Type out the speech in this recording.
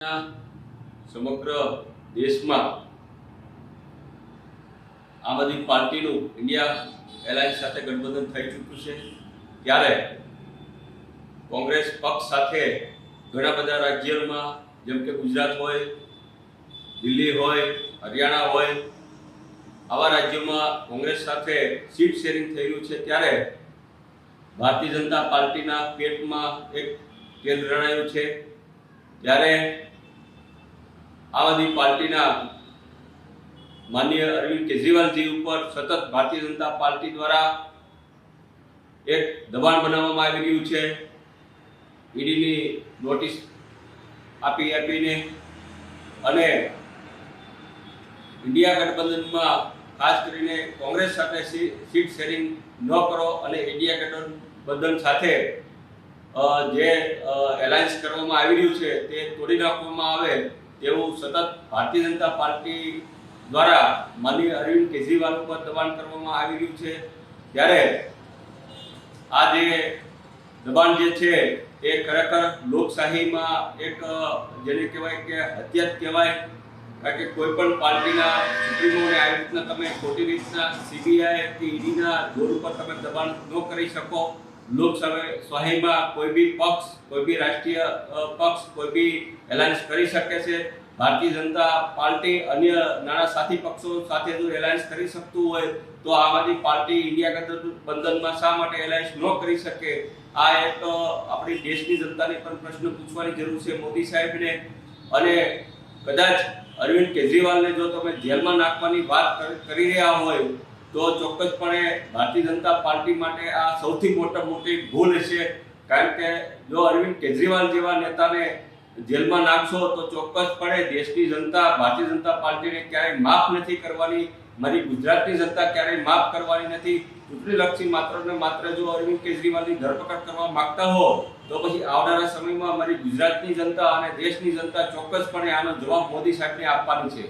સમગ્ર દેશમાં આમ આદમી પાર્ટીનું ઇન્ડિયા એલાયન્સ સાથે ગઠબંધન થઈ ચૂક્યું છે. ત્યારે કોંગ્રેસ પક્ષ સાથે ઘણા બધા રાજ્યોમાં, જેમ કે ગુજરાત હોય, દિલ્હી હોય, હરિયાણા હોય, આવા રાજ્યોમાં કોંગ્રેસ સાથે સીટ શેરિંગ થયેલું છે. ત્યારે ભારતીય જનતા પાર્ટીના પેટમાં એક કેન્દ્ર રણાયું છે. ત્યારે આમ આદમી પાર્ટીના માન્ય અરવિંદ કેજરીવાલજી ઉપર સતત ભારતીય જનતા પાર્ટી દ્વારા એક દબાણ બનાવવામાં આવી રહ્યું છે. ઈડીની નોટિસ આપી આપીને અને ઇન્ડિયા ગઠબંધનમાં ખાસ કરીને કોંગ્રેસ સાથે સીટ શેરિંગ ન કરો અને ઇન્ડિયા ગઠબંધન સાથે જે એલાયન્સ કરવામાં આવી રહ્યું છે તે તોડી નાખવામાં આવે તેવું સતત ભારતીય જનતા પાર્ટી દ્વારા માનીય અરવિંદ કેજરીવાલ ઉપર દબાણ કરવામાં આવી રહ્યું છે. ત્યારે આ જે દબાણ જે છે એ ખરેખર લોકશાહીમાં એક, જેને કહેવાય કે હત્યા કહેવાય, કારણ કે કોઈ પણ પાર્ટીના સુપ્રીમોને આવી રીતના તમે ખોટી રીતના સીબીઆઈ કે ઈડીના જોર ઉપર તમે દબાણ ન કરી શકો. લોકસભા શાહીમાં કોઈ બી પક્ષ કોઈ બી રાષ્ટ્રીય પક્ષ કોઈ બી એલાયન્સ કરી શકે છે ભારતીય જનતા પાર્ટી અન્ય નાના સાથી પક્ષો સાથે જો એલાયન્સ કરી શકતું હોય, તો આમ આદમી પાર્ટી ઇન્ડિયા ગઠબંધનમાં શા માટે એલાયન્સ ન કરી શકે? આ એક આપણી દેશની જનતાને પણ પ્રશ્ન પૂછવાની જરૂર છે મોદી સાહેબને. અને કદાચ અરવિંદ કેજરીવાલને જો તમે જેલમાં નાખવાની વાત કરી રહ્યા હોય તો ચોક્કસપણે ભારતીય જનતા પાર્ટી માટે આ સૌથી મોટા મોટી ભૂલ હશે. કારણ કે જો અરવિંદ કેજરીવાલ જેવા નેતાને જેલમાં નાખશો, તો ચોક્કસપણે દેશની જનતા, ભારતીય જનતા પાર્ટીને ક્યારેય માફ નથી કરવાની. મારી ગુજરાતની જનતા ક્યારેય માફ કરવાની નથી. ચૂંટણીલક્ષી માત્ર ને માત્ર જો અરવિંદ કેજરીવાલની ધરપકડ કરવા માંગતા હો, તો પછી આવનારા સમયમાં મારી ગુજરાતની જનતા અને દેશની જનતા ચોક્કસપણે આનો જવાબ મોદી સાહેબને આપવાની છે.